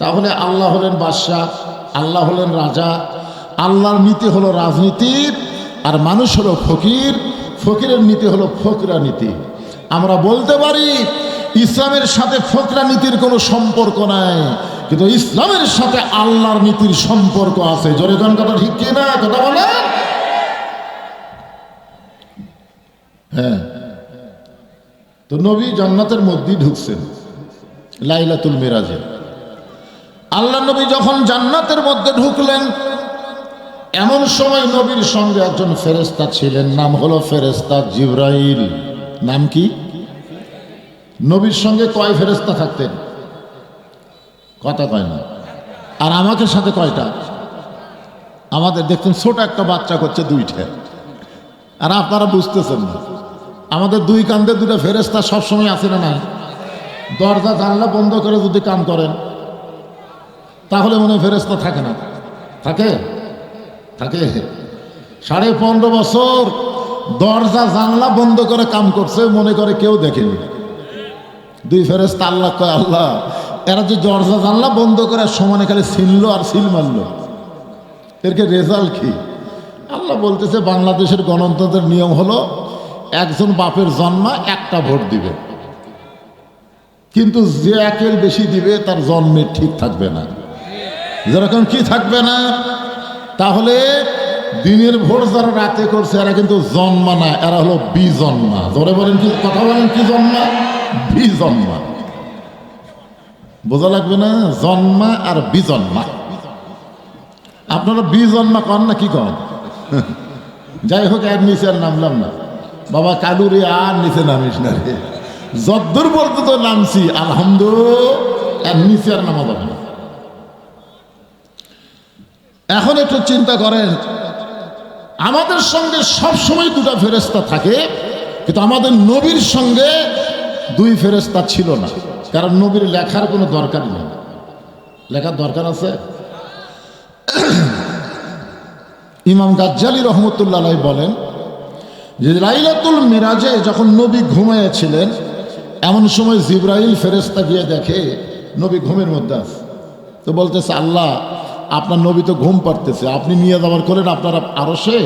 তাহলে আল্লাহ হলেন বাদশাহ, আল্লাহ হলেন রাজা, আল্লাহর নীতি হলো রাজনীতির আর মানুষ হলো ফকির, ফকিরের নীতি হলো ফকরা নীতি। আমরা বলতে পারি, ইসলামের সাথে ফকরা নীতির কোনো সম্পর্ক নাই, কিন্তু ইসলামের সাথে আল্লাহর নীতির সম্পর্ক আছে। জোরে কোন কথা ঠিক কি না কথা বলে হ্যাঁ। তো নবী জান্নাতের মধ্যেই ঢুকছেন, লাইলাতুল মিরাজে। আল্লাহ নবী যখন জান্নাতের মধ্যে ঢুকলেন, এমন সময় নবীর সঙ্গে একজন ফেরেস্তা ছিলেন, নাম হলো ফেরেস্তা জিব্রাইল। নাম কি? নবীর সঙ্গে কয় ফেরেস্তা থাকতেন? কথা কয় না? আর আমাকে সাথে কয়টা? আমাদের দেখতেন ছোট একটা বাচ্চা করছে দুইটা। আর আপনারা বুঝতেছেন না। আমাদের দুই কান্দে দুটো ফেরেস্তা সবসময় আছে না নাই? দরজা জানলা বন্ধ করে যদি কান করেন। তাহলে মনে ফেরেস্তা থাকে না। থাকে? থাকে। সাড়ে পনেরো বছর দরজা, জানলা বন্ধ করে কাম করছে, মনে করে কেউ দেখেনি। দুই ফেরেস্তা আল্লাহ কয়, আল্লাহ, এরা যে দরজা, জানলা বন্ধ করে সমানে খালি ছিনলো আর সিল মারলো। এরকে রেজাল্ট কি? আল্লাহ বলতেছে, বাংলাদেশের গণতন্ত্রের নিয়ম হলো, একজন বাপের জন্মা একটা ভোট দিবে। কিন্তু যে একের বেশি দিবে, তার জন্মের ঠিক থাকবে না। যেরকম কি থাকবে না, তাহলে দিনের ভোর যারা রাতে করছে, এরা কিন্তু জন্মা না, এরা হলো বি জন্মা ধরে বলেন কি, কথা বলেন কি জন্মা? বি জন্মা বোঝা লাগবে না? জন্মা আর বি জন্মা আপনারা বি জন্মা কন না কি কন? যাই হোক এর নিচে আর নামলাম না। বাবা কালুরে আর নিচে নামিস না রে। যদ্দূর পর্যন্ত নামছি আলহামদুলিল্লাহ এর নিচে আর নামা যাবে না। এখন একটু চিন্তা করেন, আমাদের সঙ্গে সব সময় দুটা ফেরেস্তা থাকে, কিন্তু আমাদের নবীর সঙ্গে দুই ফেরেস্তা ছিল না, কারণ নবীর লেখার কোনো দরকার নেই। লেখার দরকার আছে? ইমাম গাজ্জালি রহমতুল্লাহ বলেন যে লাইলাতুল মিরাজে যখন নবী ঘুমাইয়াছিলেন, এমন সময় জিব্রাইল ফেরেস্তা গিয়ে দেখে, নবী ঘুমের মধ্যে আছে। তো বলতেছে, আল্লাহ আপনার নবী তো ঘুম পারতেছে আপনি নিয়ে যাওয়ার করেন, আপনারা আরও সে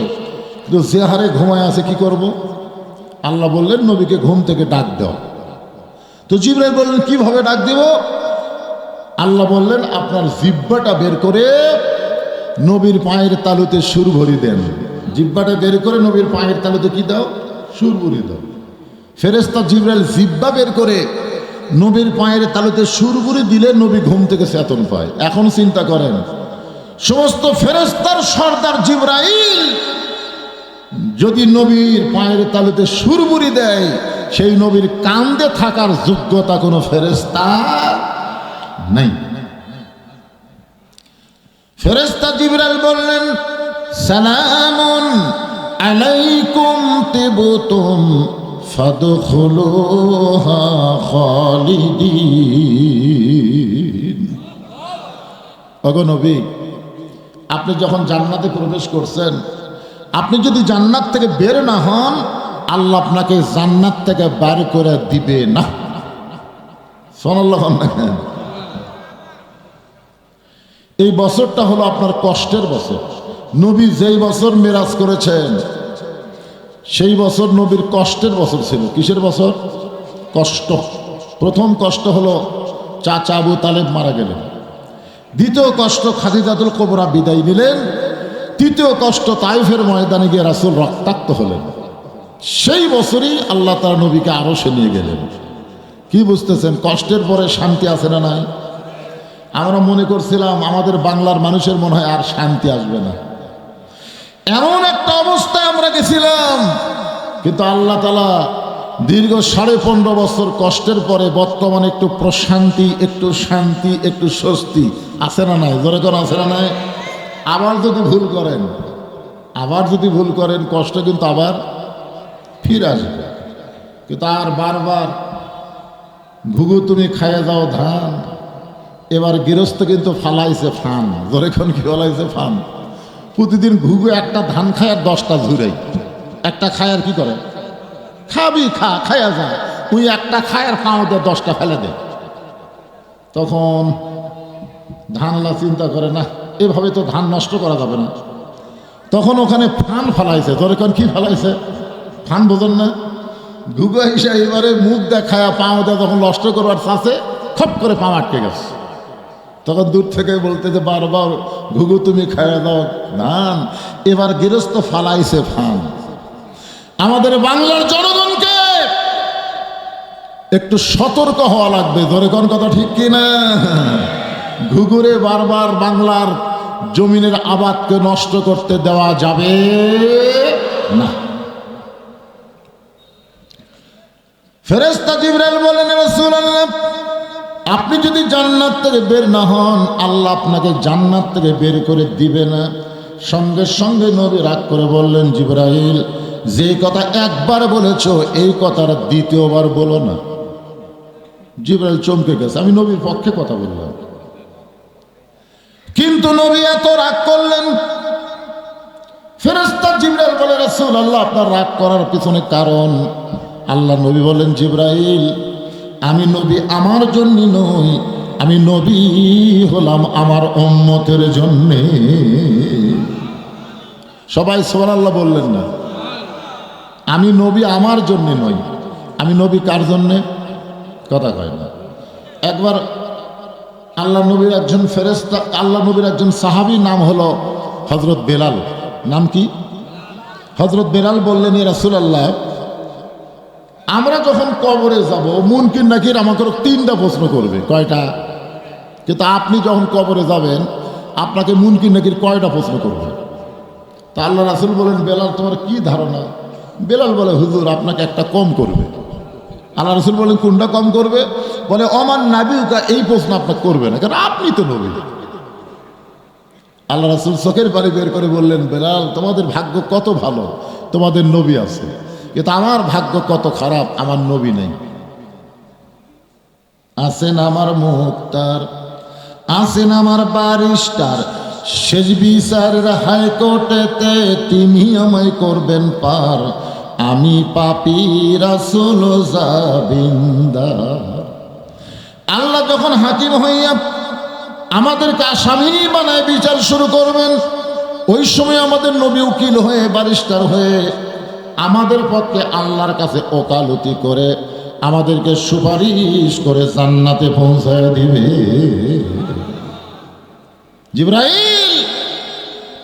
কিন্তু যে হারে ঘুমায় আছে কি করব? আল্লাহ বললেন, নবীকে ঘুম থেকে ডাক দাও। তো জিব্রাইল বললেন, কীভাবে ডাক দিব? আল্লাহ বললেন, আপনার জিব্বাটা বের করে নবীর পায়ের তালুতে সুর ভরি দেন। জিব্বাটা বের করে নবীর পায়ের তালুতে কি দাও? সুর ভরি দাও। ফেরেস্তা জিব্রাইল জিব্বা বের করে নবীর পায়ের তালুতে সুর ভরি দিলে নবী ঘুম থেকে চেতন পায়। এখন চিন্তা করেন সমস্ত ফেরেস্তার সর্দার জিব্রাইল যদি নবীর পায়ের তালুতে সুরবুরি দেয়, সেই নবীর কান্দে থাকার যোগ্যতা কোনো ফেরেস্তা নাই। ফেরেস্তা জিবরাল বললেন, সালামুন আলাইকুম তিবতুম খালিদিন। ওগো নবী আপনি যখন জান্নাতে প্রবেশ করছেন, আপনি যদি জান্নাত থেকে বের না হন, আল্লাহ আপনাকে জান্নাত থেকে বার করে দিবে না। এই বছরটা হলো আপনার কষ্টের বছর। নবী যেই বছর মেরাজ করেছেন, সেই বছর নবীর কষ্টের বছর ছিল। কিসের বছর? কষ্ট। প্রথম কষ্ট হলো চাচা আবু তালেব মারা গেলেন। দ্বিতীয় কষ্ট খাদিজাতুল কোবরা বিদায় নিলেন। তৃতীয় কষ্ট তাইফের ময়দানে গিয়ে রাসুল রক্তাক্ত হলেন। সেই বছরই আল্লাহ তার নবীকে আরও সে নিয়ে গেলেন। কি বুঝতেছেন, কষ্টের পরে শান্তি আছে না নাই? আমরা মনে করছিলাম আমাদের বাংলার মানুষের মনে হয় আর শান্তি আসবে না। এমন একটা অবস্থায় আমরা গেছিলাম, কিন্তু আল্লাহ তালা দীর্ঘ সাড়ে পনেরো বছর কষ্টের পরে বর্তমানে একটু প্রশান্তি, একটু শান্তি, একটু স্বস্তি। আছে না নাই? জোরে করে আছে না নাই? আবার যদি ভুল করেন, আবার যদি ভুল করেন, কষ্ট কিন্তু আবার ফিরে আসবে। কিন্তু আর বারবার, ঘুঘু তুমি খাইয়ে যাও ধান, এবার গৃহস্থ কিন্তু ফালাইছে ফান। জোরেক্ষণ কি ফলাইছে ফান? প্রতিদিন ঘুঘু একটা ধান খায় আর দশটা ঝুরাই একটা খায় আর কি করে? খাবি খা খাইয়া যা। তুই একটা খায় আর খাও দে দশটা ফেলে দে। তখন ধানলা চিন্তা করে, না, এভাবে তো ধান নষ্ট করা যাবে না। তখন ওখানে ফান ফেলাইছে। তোর এখন কি ফেলাইছে? ফান বোঝেন না? ঘুগো হিসা এবারে মুখ দেখায় পাও দেয় তখন নষ্ট করবার চাষে খপ করে পা আটকে গেছে। তখন দূর থেকে বলতে যে, বারবার ঘুঘু তুমি খাইয়ে দাও। ধান, এবার গৃহস্থ ফালাইছে ফান। আমাদের বাংলার জনগণকে একটু সতর্ক হওয়া লাগবে। ধরে কোন কথা ঠিক কিনা? ঘুঘুরে বারবার বাংলার জমিনের আবাদকে নষ্ট করতে দেওয়া যাবে না। ফেরেস্তা জিবরাইল বলেন আপনি যদি জান্নাত থেকে বের না হন, আল্লাহ আপনাকে জান্নাত থেকে বের করে দিবে না। সঙ্গে সঙ্গে নবী রাগ করে বললেন, জিবরাইল যে কথা একবার বলেছ, এই কথার দ্বিতীয়বার বলো না। জিবরাইল চমকে গেছে। আমি নবীর পক্ষে কথা বললাম। কিন্তু নবী এত রাগ করলেন। ফেরেস্তা জিবরাইল বলে রাসূল আল্লাহ আপনার রাগ করার পিছনে কারণ? আল্লাহ নবী বলেন জিব্রাইল, আমি নবী আমার জন্য নই, আমি নবী হলাম আমার উম্মতের জন্যে। সবাই সোহান আল্লাহ বললেন না। আমি নবী আমার জন্যে নই। আমি নবী কার জন্যে? কথা কয় না। একবার আল্লাহ নবীর একজন ফেরেস্তা আল্লাহ নবীর একজন সাহাবি নাম হলো হজরত বেলাল। নাম কি? হজরত বেলাল বললেন, এ রাসূলুল্লাহ, আমরা যখন কবরে যাব মুনকির নাকির আমাকে তিনটা প্রশ্ন করবে। কয়টা? কিন্তু আপনি যখন কবরে যাবেন, আপনাকে মুনকির নাকির কয়টা প্রশ্ন করবে? তা আল্লাহ রাসুল বলেন বেলাল, তোমার কি ধারণা? বেলাল বলে, হুজুর, আপনাকে একটা কম করবে। আল্লাহ রসুল বলেন, কোনটা কম করবে? বলে অমান নাবিউকা, এই প্রশ্ন আপনাকে করবে না। কারণ আপনি তো নবী। আল্লাহ রসুল চোখের পানি বের করে বললেন, বেলাল, তোমাদের ভাগ্য কত ভালো? তোমাদের নবী আছে। কিন্তু আমার ভাগ্য কত খারাপ, আমার নবী নেই। আছেন আমার মুক্তার, আছেন আমার বারিস্টার শেষ বিচারের হাইকোর্টেতে তিনি আমায় করবেন পার। আমি পাপি রাসুল আল্লাহ যখন হাকিম হইয়া আমাদেরকে আসামি বানায় বিচার শুরু করবেন, ওই সময় আমাদের নবী উকিল হয়ে বারিস্টার হয়ে আমাদের পক্ষে আল্লাহর কাছে ওকালতি করে আমাদেরকে সুপারিশ করে জান্নাতে পৌঁছায় দিবে। জিব্রাইল,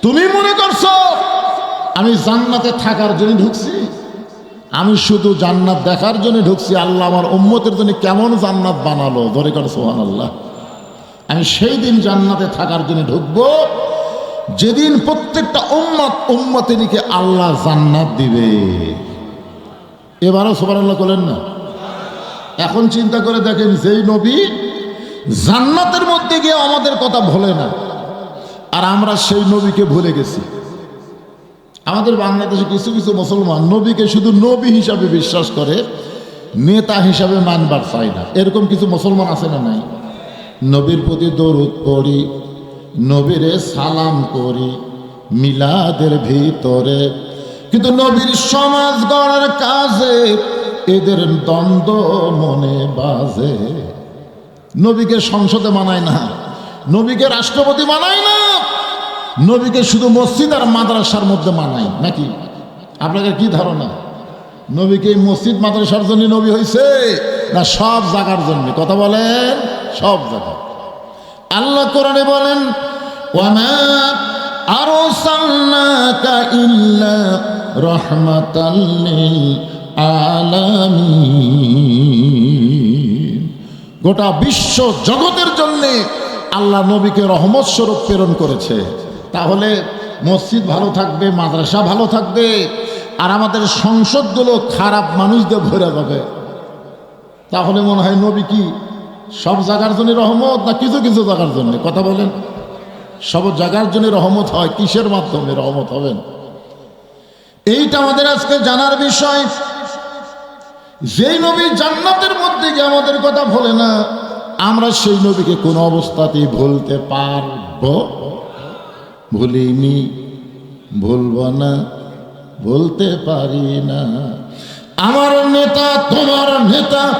তুমি মনে করছ আমি জান্নাতে থাকার জন্য ঢুকছি? আমি শুধু জান্নাত দেখার জন্য ঢুকছি, আল্লাহ আমার উম্মতের জন্য কেমন জান্নাত বানালো? ধরে কর সোহান আল্লাহ আমি সেই দিন জান্নাতে থাকার জন্য ঢুকবো, যেদিন প্রত্যেকটা উম্মত উম্মতেরকে আল্লাহ জান্নাত দিবে। এবারও সোবার আল্লাহ করলেন না? এখন চিন্তা করে দেখেন, যেই নবী জান্নাতের মধ্যে গিয়ে আমাদের কথা ভোলে না। আর আমরা সেই নবীকে ভুলে গেছি। আমাদের বাংলাদেশে কিছু কিছু মুসলমান নবীকে শুধু নবী হিসাবে বিশ্বাস করে, নেতা হিসাবে মানবার চায় না। এরকম কিছু মুসলমান আছে না নাই? নবীর প্রতি দরুদ পড়ি, নবীরে সালাম করি, মিলাদের ভিতরে। কিন্তু নবীর সমাজ গড়ার কাজে এদের দ্বন্দ্ব মনে বাজে। নবীকে সংসদে মানায় না। নবীকে রাষ্ট্রপতি মানায় না। নবীকে শুধু মসজিদ আর মাদ্রাসার মধ্যে মানায়, নাকি? আপনাদের কি ধারণা? নবীকে মসজিদ, মাদ্রাসার জন্য নবী হয়েছে না সব জায়গার জন্য? কথা বলেন, সব জায়গা। আল্লাহ কোরআনে বলেন আলামিন। গোটা বিশ্ব জগতের জন্যে আল্লাহ নবীকে রহমত স্বরূপ প্রেরণ করেছে। তাহলে মসজিদ ভালো থাকবে, মাদ্রাসা ভালো থাকবে, আর আমাদের সংসদগুলো খারাপ মানুষদের ভরে যাবে। তাহলে মনে হয় নবী কি সব জায়গার জন্য রহমত না কিছু কিছু জায়গার জন্য? কথা বলেন। সব জায়গার জন্য রহমত হয়, কিসের মাধ্যমে রহমত হবেন এইটা আমাদের আজকে জানার বিষয়। যেই নবী জান্নাতের মধ্যে গিয়ে আমাদের কথা বলে না আমরা সেই নবীকে কোনো অবস্থাতেই ভুলতে পারব। ভুলিনি, ভুলব না বলতে পারি না। আমার নেতা, তোমার নেতা।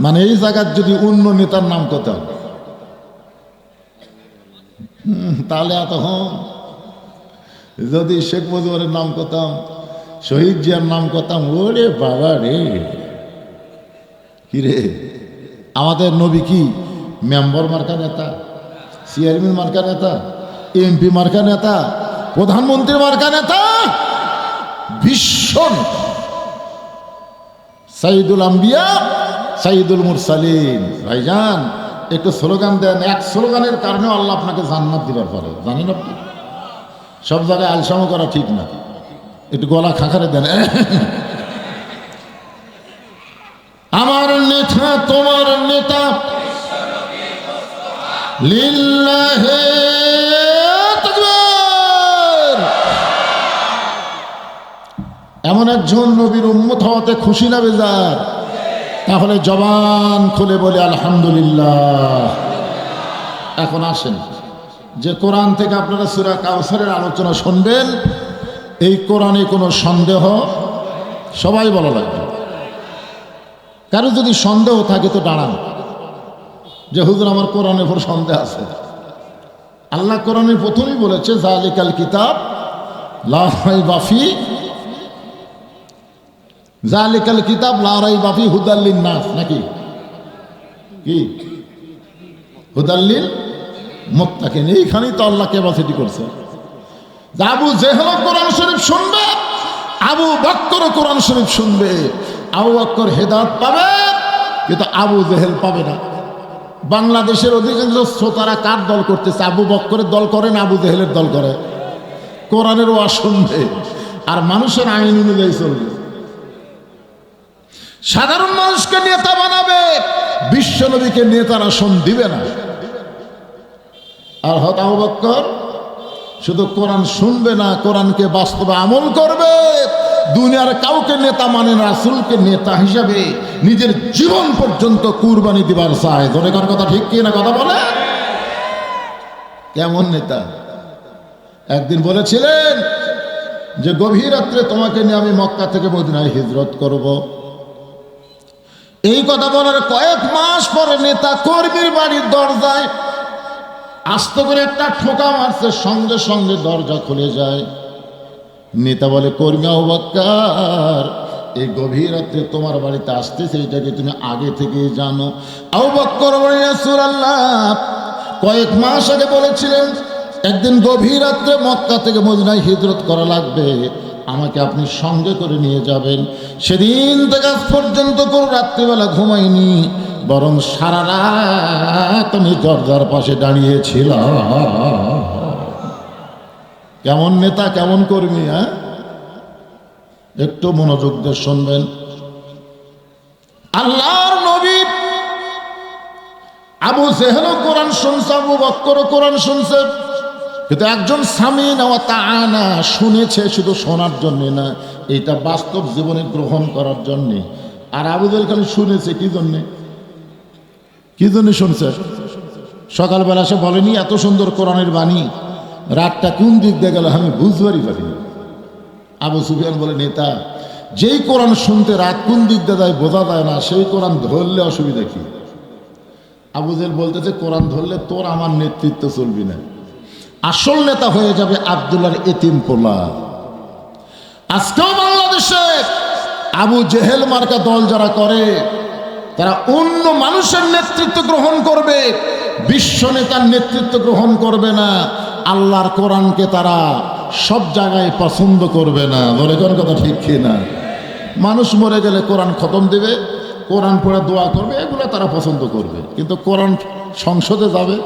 মানে এই জায়গার যদি অন্য নেতার নাম কথা তাহলে এতক্ষণ যদি শেখ মুজিবুরের নাম করতাম, শহীদ জিয়ার নাম করতাম, ওরে বাবা রে। কি রে আমাদের নবী কি? মেম্বার মার্কা নেতা? চেয়ারম্যান মার্কা নেতা? এমপি মার্কা নেতা? প্রধানমন্ত্রী মার্কা নেতা? বিশ্ব সাইদুল আম্বিয়া, সাইদুল মুরসালিন। ভাইজান, একটু স্লোগান দেন। এক স্লোগানের কারণে আল্লাহ আপনাকে জান্নাত দিবার পারে। জানেন আপনি? সব জায়গায় আলসামো করা ঠিক না। একটু গলা খাখারে দেন আমার নেতা তোমার নেতা। লিল্লাহে। এমন একজন নবীর উম্মত হওয়াতে খুশি না বেজার? তাহলে জবান খুলে বলে, আলহামদুলিল্লাহ। এখন আসেন। যে কোরআন থেকে আপনারা সুরা কাউসারের আলোচনা শুনবেন, এই কোরআনে কোনো সন্দেহ? সবাই বলা লাগবে। কারও যদি সন্দেহ থাকে তো দাঁড়ান। যে হুজুর, আমার কোরআনের উপর সন্দেহ আছে। আল্লাহ কোরআনের প্রথমেই বলেছে জালিকাল কিতাব লাহাই বাফি জালিকাল কিতাব লারাই বাফি হুদাল্লিন নাস নাকি? কি? হুদাল্লিন মোত্তাকিন। এইখানেই তো আল্লাহ ক্যাপাসিটি করছে। আবু জেহেল কোরআন শরীফ শুনবে, আবু বক্কর কোরআন শরীফ শুনবে। আবু বক্কর হেদাত পাবে, কিন্তু আবু জেহেল পাবে না। বাংলাদেশের অধিকাংশ শ্রোতারা কার দল করতেছে? আবু বক্করের দল করে না আবু জেহেলের দল করে? কোরআনের ওয়াজ শুনবে, আর মানুষের আইন অনুযায়ী চলবে। সাধারণ মানুষকে নেতা বানাবে বিশ্বনবীকে নেতার আসন দিবে না। আর হত আবু বক্কর, শুধু কোরআন শুনবে না, কোরআনকে বাস্তবে আমল করবে। দুনিয়ার কাউকে নেতা মানে না, রাসুলকে নেতা হিসাবে নিজের জীবন পর্যন্ত কুরবানি দিবার চায়। ধরে কার কথা ঠিক কি না কথা বলে? কেমন নেতা? একদিন বলেছিলেন যে, গভীর রাত্রে তোমাকে নিয়ে আমি মক্কা থেকে মদিনায় হিজরত করব। এই কথা বলার কয়েক মাস পরে নেতা কর্মীর বাড়ির দরজায় আস্ত করে একটা ঠোকা মারছে, সঙ্গে সঙ্গে দরজা খুলে যায়। নেতা বলে, কর্মী আহ্বাক্কার, এই গভীর রাত্রে তোমার বাড়িতে আসতেছে, এটাকে তুমি আগে থেকে জানো। কয়েক মাস আগে বলেছিলেন, একদিন গভীর রাত্রে মক্কা থেকে মদিনায় হিজরত করা লাগবে, আমাকে আপনি সঙ্গে করে নিয়ে যাবেন। সেদিন থেকে আজ পর্যন্ত কোনো রাত্রিবেলা ঘুমাইনি, বরং সারা রাত আমি দরজার পাশে দাঁড়িয়েছিলাম। কেমন নেতা, কেমন কর্মী হ্যাঁ? একটু মনোযোগ দিয়ে শুনবেন। আল্লাহর নবী আবু জেহেল কোরআন শুনছে, আবু বক্কর কোরআন শুনছে। কিন্তু একজন স্বামী নেওয়া তা না, শুনেছে শুধু শোনার জন্যে না এটা বাস্তব জীবনে গ্রহণ করার জন্যে। আর আবুদের খালি শুনেছে, কি জন্যে? কি জন্য শুনছে? সকালবেলা সে বলেনি, এত সুন্দর কোরআনের বাণী। রাতটা কোন দিক দিয়ে গেল আমি বুঝবারই পারিনি। আবু সুফিয়ান বলে, নেতা, যেই কোরআন শুনতে রাত কোন দিক দিয়ে যায় বোঝা যায় না, সেই কোরআন ধরলে অসুবিধা কি? আবু আবুজেল বলতেছে, কোরআন ধরলে তোর আমার নেতৃত্ব চলবি না। আসল নেতা হয়ে যাবে আবদুল্লার এতিম পোলা। আজকেও বাংলাদেশে আবু জেহেল মার্কা দল যারা করে, তারা অন্য মানুষের নেতৃত্ব গ্রহণ করবে, বিশ্ব নেতার নেতৃত্ব গ্রহণ করবে না। আল্লাহর কোরআনকে তারা সব জায়গায় পছন্দ করবে না। বলে কোন কথা ঠিক না? মানুষ মরে গেলে কোরআন খতম দেবে, কোরআন পড়ে দোয়া করবে, এগুলো তারা পছন্দ করবে। কিন্তু কোরআন সংসদে যাবে,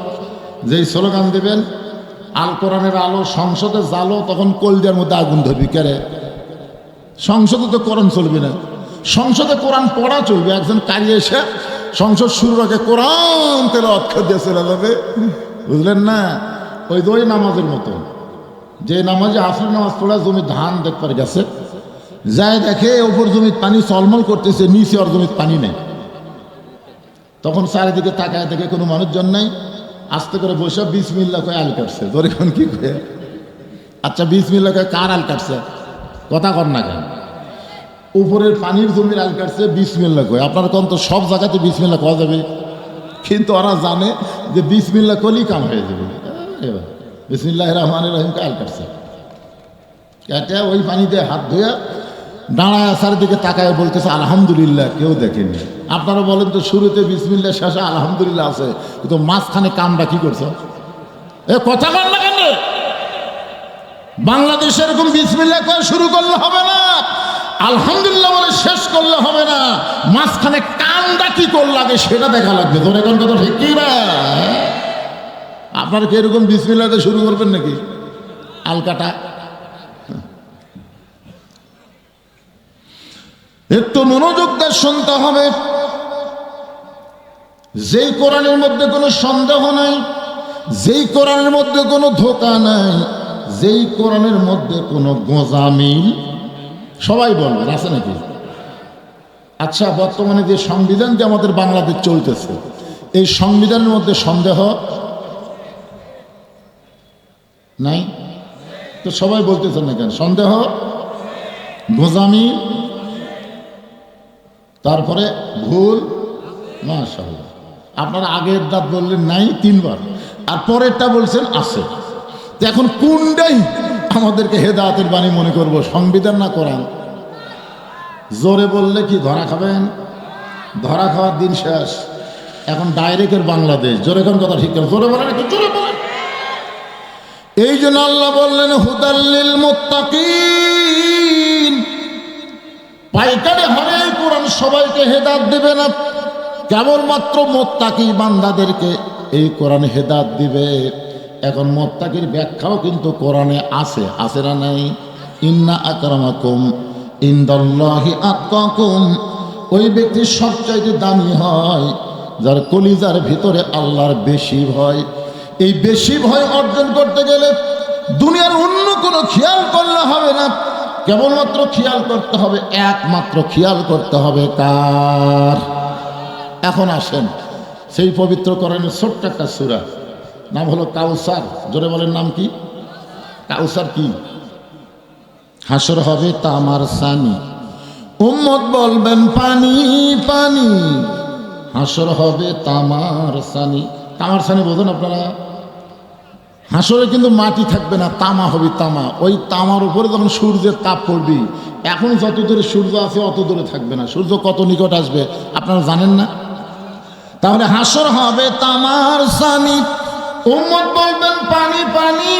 যেই স্লোগান দেবেন, আল কোরআনের আলো সংসদে জালো তখন কলজার মধ্যে আগুন ধরবি। কেরে সংসদে তো কোরআন চলবে না। সংসদে কোরআন পড়া চলবে। একজন কারি এসে সংসদ শুরুর আগে কোরআন তেলে অক্ষর দিয়ে চলে যাবে। বুঝলেন না? ওই ওই নামাজের মতো। যে নামাজে আসর নামাজ পড়া জমি ধান দেখবার গেছে, যায় দেখে ওপর জমির পানি চলমল করতেছে, নিচে ওর জমির পানি নেই। তখন চারিদিকে তাকায় দেখে কোনো মানুষজন নাই, আস্তে করে বসে বিশ মিল্লা কয়ে আল কাটছে। তোর এখন কি কয়ে? আচ্ছা বিশ মিল্লা কয়ে কার আল কাটছে? কথা কর না কেন? উপরের পানির জমির আল কাটছে বিশ মিল্লা কয়ে। আপনার কোন তো সব জায়গাতে বিশ মিল্লা কওয়া যাবে? কিন্তু ওরা জানে যে বিশ মিল্লা করলেই কাম হয়ে যাবে। এবার। বিসমিল্লাহ রহমান রহিম কাল কাটছে। এটা ওই পানিতে হাত ধুয়ে দাঁড়ায় চারিদিকে তাকায় বলতেছে, আলহামদুলিল্লাহ, কেউ দেখেনি। আপনারা বলেন তো, শুরুতে বিসমিল্লা শেষে আলহামদুলিল্লাহ আছে। কিন্তু মাঝখানে কামটা কি করছ? এ কথা বল না কেন? বাংলাদেশে এরকম বিসমিল্লা করে শুরু করলে হবে না। আলহামদুলিল্লাহ বলে শেষ করলে হবে না। মাঝখানে কামটা কি করলে আগে সেটা দেখা লাগবে। তোর এখন কথা ঠিক কি না আপনারা কি এরকম বিসমিল্লাতে শুরু করবেন নাকি? আলকাটা। একটু মনোযোগ দিয়ে শুনতে হবে। যেই কোরআনের মধ্যে কোনো সন্দেহ নাই, যেই কোরআনের মধ্যে কোনো ধোকা নাই, যেই কোরআনের মধ্যে কোনো গোজামিল সবাই বলবেন, আছে নাকি? আচ্ছা বর্তমানে যে সংবিধান যে আমাদের বাংলাদেশ চলতেছে, এই সংবিধানের মধ্যে সন্দেহ নাই? তো সবাই বলতেছেন না কেন? সন্দেহ? গোজামি তারপরে ভুল? মাশাল্লাহ আপনারা আগের দাঁত বললেন নাই তিনবার, আর পরেরটা বলছেন আছে। এখন কোনটাই আমাদেরকে হেদায়তের বাণী মনে করব? সংবিধান না করান জোরে বললে কি ধরা খাবেন? ধরা খাওয়ার দিন শেষ। এখন ডাইরেক্টের বাংলাদেশ। জোরে কথা ঠিক জোরে বলেন একটু, জোরে বলেন। এই জন্য আল্লাহ বললেন হুদাল্লিল মুত্তাকিন। পাইকারি এই কোরআন সবাইকে হেদাত দেবে না। কেবলমাত্র মোত্তাকি বান্দাদেরকে এই কোরআন হেদাত দিবে। এখন মোত্তাকির ব্যাখ্যাও কিন্তু কোরআনে আছে আছে না নাই? ইন্না আকরামাকুম ইন্দাল্লাহি আত্মাকুম ওই ব্যক্তি সবচাইতে দামি হয়, যার কলিজার ভিতরে আল্লাহর বেশি ভয়। এই বেশি ভয় অর্জন করতে গেলে দুনিয়ার অন্য কোনো খেয়াল করলে হবে না। কেবলমাত্র খেয়াল করতে হবে, একমাত্র খেয়াল করতে হবে কার? এখন আসেন, সেই পবিত্র করেন ছোট্ট একটা সুরা। নাম হলো কাউসার। জোরে বলেন নাম কি? কাউসার কি? হাসর হবে তামার সানি। উম্মত বলবেন, পানি পানি। হাসর হবে তামার সানি। তামার সানি বোঝেন আপনারা? হাসরে কিন্তু মাটি থাকবে না, তামা হবে তামা। ওই তামার উপরে যখন সূর্যের তাপ পড়বি, এখন যত দূরে সূর্য আছে অত দূরে থাকবে না। সূর্য কত নিকট আসবে, আপনারা জানেন না? তাহলে হাসর হবে তামার সানি। উম্মত বলবেন, পানি পানি।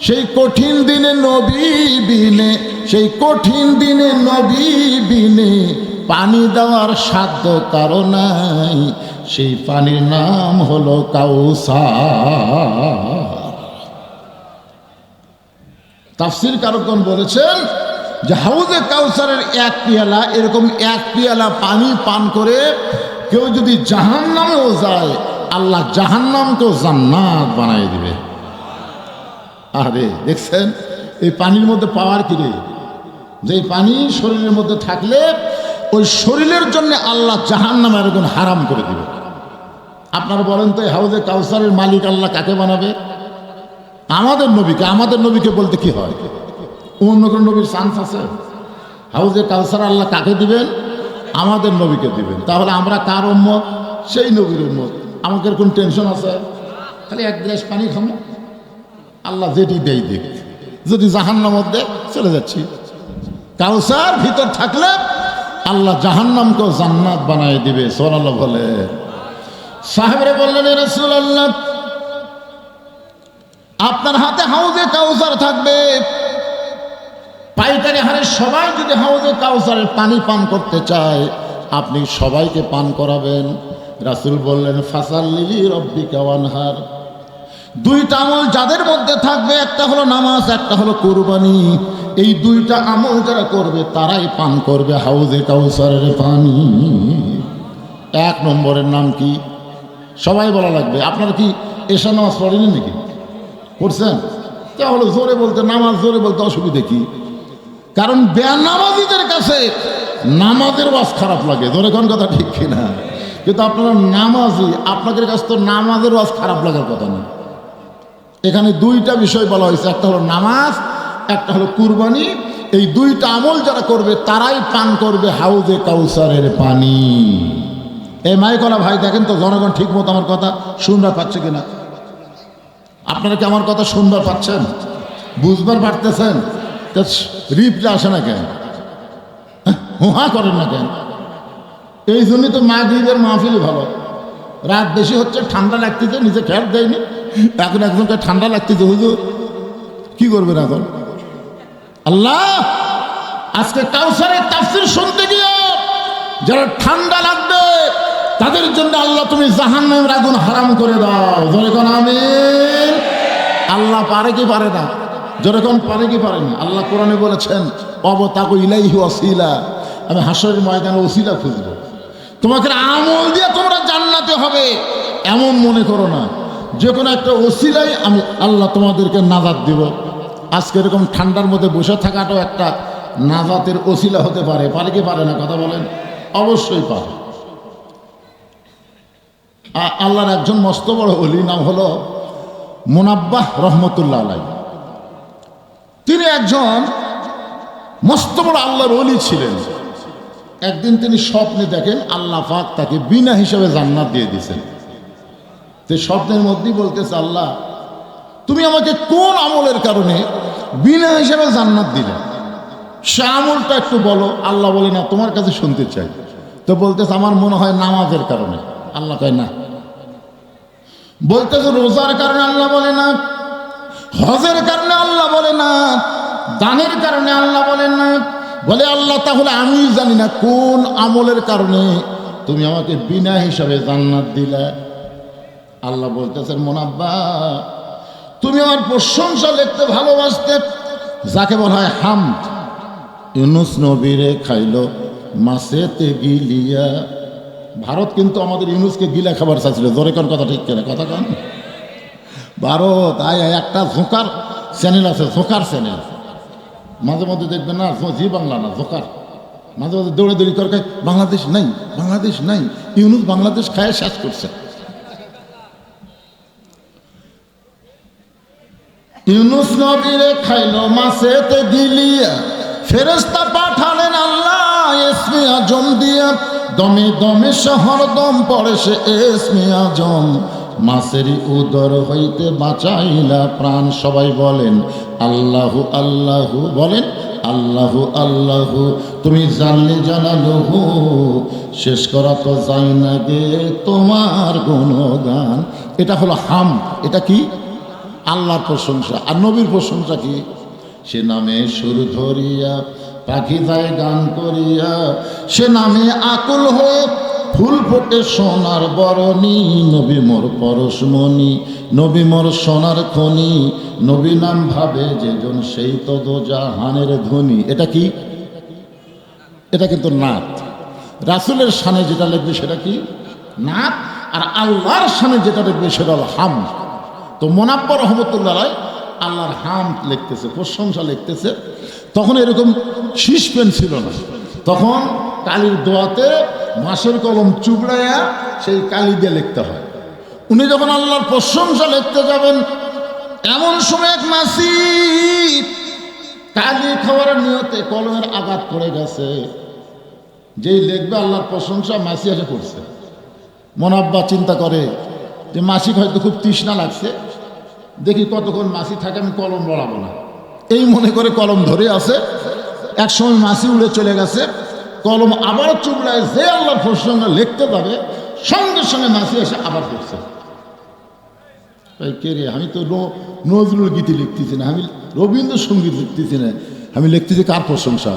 সেই কঠিন দিনে নবী বিনে, সেই কঠিন দিনে নবী বিনে। পানি দেওয়ার সাধ্য কারও নাই। সেই পানির নাম হলো কাউসার। তাফসির কারকন বলেছেন যে হাউজে কাউসারের এক পিয়ালা, এরকম এক পিয়ালা পানি পান করে কেউ যদি জাহান নামেও যায়, আল্লাহ জাহান নামকেও জান্নাত বানাই দিবে। আরে, দেখছেন? এই পানির মধ্যে পাওয়ার কি রে? যে পানি শরীরের মধ্যে থাকলে ওই শরীরের জন্য আল্লাহ জাহান নামে এরকম হারাম করে দিবে। আপনারা বলেন তো হাউজে কাউসারের মালিক আল্লাহ কাকে বানাবে? আমাদের নবীকে আমাদের নবীকে বলতে কি হয়? অন্য কোনো নবীর চান্স আছে? হাউজে কাউসার আল্লাহ কাকে দিবেন? আমাদের নবীকে দিবেন। তাহলে আমরা কার উম্মত? সেই নবীর উম্মত। আমাদের কোন টেনশন আছে? খালি এক গ্লাস পানি খামো আল্লাহ যেটি দেই দেখ যদি জাহান্নাম মধ্যে চলে যাচ্ছি। কাউসার ভিতর থাকলে আল্লাহ জাহান্নামকেও জান্নাত বানায় দিবে সোনাল্লাহ বলে। সাহেবরে বললেন রসুল আপনার হাতে হাউজে কাউসার থাকবে। পাইকারি হারে সবাই যদি হাউজে কাউসারের পানি পান করতে চায়, আপনি সবাইকে পান করাবেন। রাসুল বললেন, ফাসাল্লি রব্বি কাওয়ানহার দুইটা আমল যাদের মধ্যে থাকবে, একটা হলো নামাজ, একটা হলো কোরবানি। এই দুইটা আমল যারা করবে, তারাই পান করবে হাউজে কাউসারের পানি। এক নম্বরের নাম কি? সবাই বলা লাগবে। আপনারা কি এসা নামাজ পড়েনি নাকি? পড়ছেন? তাহলে জোরে বলতে, নামাজ জোরে বলতে অসুবিধে কি? কারণ বেনামাজিদের কাছে নামাজের ওয়াজ খারাপ লাগে। জোরে কোন কথা ঠিক কিনা? কিন্তু আপনারা নামাজি, আপনাদের কাছে তো নামাজের ওয়াজ খারাপ লাগার কথা না। এখানে দুইটা বিষয় বলা হয়েছে একটা হলো নামাজ একটা হলো কুরবানি। এই দুইটা আমল যারা করবে তারাই পান করবে হাউজে কাউসারের পানি। এই মাইকলা ভাই দেখেন তো জনগণ ঠিক মতো আমার কথা শুনরা পাচ্ছে কিনা? আপনারা কি আমার কথা শুনবার পাচ্ছেন? বুঝবার পারতেছেন? তা রিপ্লে আসে না কেন? হ্যাঁ, হুহা করেন না কেন? এই জন্যই তো মাগরীবের মাহফিল ভালো। রাত বেশি হচ্ছে, ঠান্ডা লাগতেছে নিচে খেয়াল দেয়নি। এখন একজনকে ঠান্ডা লাগতেছে, হুজুর, কি করবেন এখন? আল্লাহ, আজকে কাউসারের তাফসির শুনতে গিয়ে যারা ঠান্ডা লাগবে, তাদের জন্য আল্লাহ তুমি জাহান নামের আগুন হারাম করে দাও। যেরকম আমি আল্লাহ পারে কি পারে না? যেরকম পারে কি পারে না? আল্লাহ কোরআনে বলেছেন অবতাকু ইলাইহি ওসিলা আমি হাসরের ময়দানে ওসিলা খুঁজবো। তোমাকে আমল দিয়ে তোমরা জান্নাতে হবে, এমন মনে করো না। যে কোনো একটা ওসিলাই আমি আল্লাহ তোমাদেরকে নাজাদ দিব। আজকে এরকম ঠান্ডার মধ্যে বসে থাকাটাও একটা নাজাতের ওসিলা হতে পারে পারে কি পারে না, কথা বলেন? অবশ্যই পারে। আল্লাহর একজন মস্ত বড় অলি নাম হলো মোনাব্বাহ রহমতুল্লাহ আলাই তিনি একজন মস্ত বড় আল্লাহর অলি ছিলেন। একদিন তিনি স্বপ্নে দেখেন আল্লাহ পাক তাকে বিনা হিসাবে জান্নাত দিয়ে দিয়েছেন। তো স্বপ্নের মধ্যেই বলতেছে, আল্লাহ, তুমি আমাকে কোন আমলের কারণে বিনা হিসাবে জান্নাত দিলে? সে আমলটা একটু বলো, আল্লাহ বলে, না, তোমার কাছে শুনতে চাই। তো বলতেছে, আমার মনে হয় নামাজের কারণে। আল্লাহ কয়, না। বলতেছে, রোজার কারণে আল্লাহ বলে না, হজের কারণে আল্লাহ বলে না, দানের কারণে আল্লাহ বলেন না বলে, আল্লাহ, তাহলে আমি জানি না কোন আমলের কারণে তুমি আমাকে বিনা হিসাবে জান্নাত দিলে। আল্লাহ বলতেছেন, মোনাব্বা, তুমি আমার প্রশংসা লিখতে ভালোবাসতে, যাকে বলা হয় হামদ, ইউনুস নবীরে খাইল মাসেতে গিলিয়া। ভারত কিন্তু আমাদের ইউনুসকে গিলা খাবার চাইছিল। জোরে কোন কথা, ঠিক কেনা? কথা কন। ভারত আয়, একটা ঝোঁকার চ্যানেল আছে, ঝোঁকার চ্যানেল। মাঝে মধ্যে দেখবেন না জি বাংলা না ঝোঁকার মাঝে মাঝে দৌড়ে দৌড়ি করে বাংলাদেশ নাই বাংলাদেশ নাই, ইউনুস বাংলাদেশ খায়, শেষ করছে। ইউনুস নবীরে খাইল মাসেতে গিলিয়া ফেরেস্তা পাঠালেন আল্লাহ এসমি আজম দিয়া। দমে দমে শহর দম পড়ে সে এসমি আজম। মাসেরই উদর হইতে বাঁচাইলা প্রাণ, সবাই বলেন, আল্লাহু আল্লাহু। বলেন, আল্লাহু আল্লাহু। তুমি জানলে জানালহু শেষ করা তো যাই না গে, তোমার গুণগান। এটা হলো হাম, এটা কি? আল্লাহর প্রশংসা। আর নবীর প্রশংসা কি? সে নামে সুর ধরিয়া পাখি গান করিয়া, সে নামে আকুল হয়ে ফুল ফোটে সোনার বরণী, নবী মোর পরশমণি, নবী মোর সোনার খনি, নবী নাম ভাবে যেজন সেই তো জাহানের ধ্বনি এটা কি? এটা কিন্তু নাথ রাসুলের সানে যেটা লিখবে সেটা কি? নাথ আর আল্লাহর সানে যেটা লিখবে সেটা হলো হাম। তো মোনাব্বর রহমতুল্লাহ আল্লাহর হাম লিখতেছে, প্রশংসা লিখতেছে। তখন এরকম শীষ পেন ছিল না। তখন কালির দোয়াতে মাসের কলম চুবড়াইয়া সেই কালি দিয়ে লিখতে হয়। উনি যখন আল্লাহর প্রশংসা লিখতে যাবেন, এমন সময় এক মাসি কালি খাওয়ার নিয়তে কলমের আঘাত পড়ে গেছে। যেই লিখবে আল্লাহর প্রশংসা মাসি এসে করছে মনাব্বা চিন্তা করে যে মাসিক হয়তো খুব তৃষ্ণা লাগছে। দেখি কতক্ষণ মাসি থাকে, আমি কলম লড়াবো না। এই মনে করে কলম ধরে আছে। এক সময় মাসি উড়ে চলে গেছে। কলম আবার চুবড়ায় যে আল্লাহর প্রসঙ্গে লিখতে পারে, সঙ্গে সঙ্গে মাসি এসে আবার করছে কে রে, আমি তো নজরুল গীতি লিখতেছি না, আমি রবীন্দ্রসঙ্গীত লিখতেছি না, আমি লিখতেছি কার প্রশংসা?